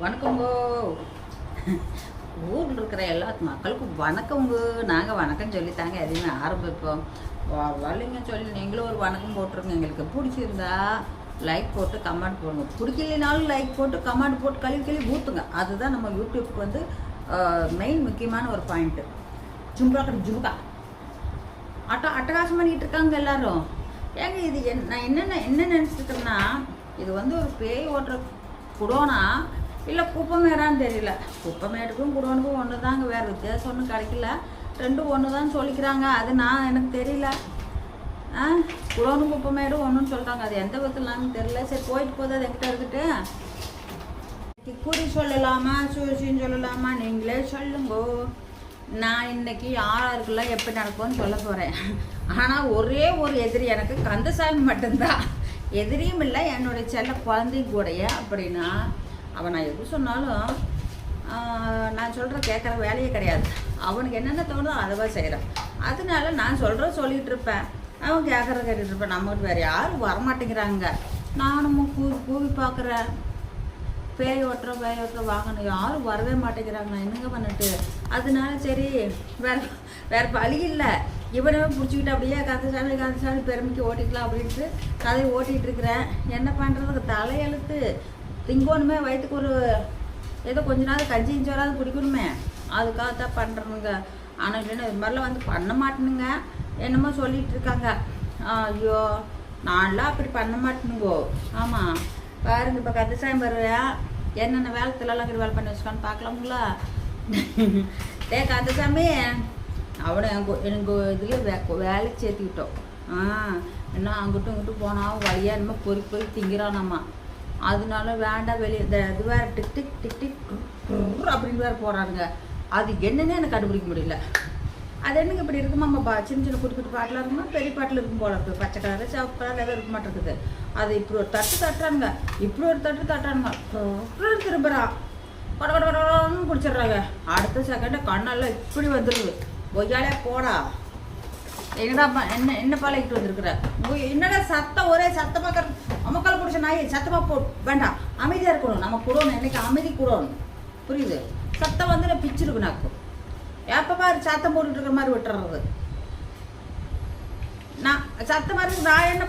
வணக்கங்கோ ஊரில் இருக்கிற எல்லா மக்களுக்கும் வணக்கங்க நாங்கள் வணக்கம் சொல்லித்தாங்க எதையுமே ஆரம்பிப்போம். வரலைங்க சொல்லி நீங்களும் ஒரு வணக்கம் போட்டுருங்க. எங்களுக்கு பிடிச்சிருந்தா லைக் போட்டு கமெண்ட் போடுங்க. பிடிக்கலைனாலும் லைக் போட்டு கமெண்ட் போட்டு கழுவி கழுவி ஊற்றுங்க அதுதான் நம்ம யூடியூப்க்கு வந்து மெயின் முக்கியமான ஒரு பாயிண்ட்டு ஜும்பா ஜும்பா அட்ட அட்டகாசம் பண்ணிட்டு இருக்காங்க எல்லாரும். ஏங்க இது என் நான் என்னென்ன என்ன நினச்சிருக்கேன்னா இது வந்து ஒரு பேய் ஓட்டுற குடோனா இல்லை குப்பமேடான்னு தெரியல. குப்பமேடுக்கும் குடோனுக்கும் ஒன்று தாங்க வேறு வித்தியாசம் ஒன்றும் கிடைக்கல. ரெண்டும் ஒன்று தான் சொல்லிக்கிறாங்க. அது நான் எனக்கு தெரியல. ஆ குடோனும் குப்பமேடும் ஒன்றுன்னு சொல்கிறாங்க அது எந்த விதத்துலான்னு தெரியல. சரி போயிட்டு போகுது அது எங்கிட்ட இருக்கட்டு குறி சொல்லலாமா சூசின்னு சொல்லலாமா? நீங்களே சொல்லுங்கோ. நான் இன்னைக்கு யாராருக்குள்ள எப்படி நடக்கும்னு சொல்ல போகிறேன் ஆனால் ஒரே ஒரு எதிரி எனக்கு கந்தசாமி மட்டும்தான். எதிரியும் இல்லை என்னுடைய செல்ல குழந்தையும் கூடைய அப்படின்னா அவன் நான் எது சொன்னாலும் நான் சொல்கிற கேட்குற வேலையே கிடையாது. அவனுக்கு என்னென்ன தோணுதோ அதுவாக செய்கிறான் அதனால நான் சொல்கிற சொல்லிகிட்டு இருப்பேன். அவன் கேட்குற கேட்டுட்டு இருப்பேன். நம்மகிட்ட வேறு யாரும் வரமாட்டேங்கிறாங்க. நானும் கூவி கூவி பார்க்குறேன். பேய் ஓட்டுறோம் பேய் ஓட்டுற வாகனம் யாரும் வரவே மாட்டேங்கிறாங்க. நான் என்னங்க பண்ணிட்டு? அதனால சரி வேற வேற வழி இல்லை. இவனவே பிடிச்சிக்கிட்டு அப்படியே கந்தசாமி கந்தசாமி பெருமைக்கு ஓட்டிக்கலாம் அப்படின்ட்டு கதையை ஓட்டிகிட்டு இருக்கிறேன். என்ன பண்ணுறதுக்கு தலையெழுத்து. திங்கணுமே வயிற்றுக்கு ஒரு ஏதோ கொஞ்ச நாள் கஞ்சி இஞ்சோராது குடிக்கணுமே. அதுக்காக தான் பண்ணுறனுங்க ஆனால் இல்லைன்னா இது மாதிரிலாம் வந்து பண்ண மாட்டேனுங்க. என்னமோ சொல்லிட்டு இருக்காங்க. ஐயோ நான்லாம் அப்படி பண்ண மாட்டேனுங்கோ. ஆமாம் பாருங்க இப்போ கந்தசாமி வருவேன் என்னென்ன வேலை தில்லாலங்கிற வேலை பண்ணி வச்சுக்கான்னு பார்க்கலாங்களா டே கந்தசாமி அவனை எங்க- எனக்கு இதில் வே வேலைக்கு சேர்த்துக்கிட்டோம். ஆ என்ன அங்கிட்டும் இங்கிட்டும் போனால் வழியாக என்னமோ பொறுக்கி பொறி திங்கிறானாம்மா அதனால வேண்டாம் வெளியே இந்த இது வேற டிக் டிக் டிக் டிக் அப்படின்னு வேற போகிறாங்க அது என்னன்னே எனக்கு கண்டுபிடிக்க முடியல. அது என்னங்க இப்படி இருக்குமாம்மா சின்ன சின்ன குட்டி குட்டி பாட்டில் இருக்குமா? பெரிய பாட்டில் இருக்கும் போல இருக்குது பச்சை கலர் சிவப்பு கலர் எதுவும் இருக்க மாட்டேங்குது. அது இப்படி ஒரு தட்டு தட்டுறானுங்க. இப்படி ஒரு தட்டு தட்டுறானுங்க. திரும்புறான் கொட கொட கொடன்னு குடிச்சிடுறாங்க. அடுத்த செகண்டை கண்ணெல்லாம் இப்படி வந்துடுது பொய்யாலே போடா. என்னடா என்ன என்ன பழகிட்டு வந்திருக்குற? என்னடா சத்தம் ஒரே சத்தமாக நாய் சத்தமாக போ வேண்டாம். அமைதியாக இருக்கணும். நம்ம கூடணும் என்னைக்கு அமைதி கூடணும் புரியுது? சத்தம் வந்து நான் பிச்சிருக்கு நாக்கு. எப்போ பாரு சத்தம் போட்டுட்டு இருக்கிற மாதிரி விட்டுறது நான் சத்தமாக இருக்கு நான் என்ன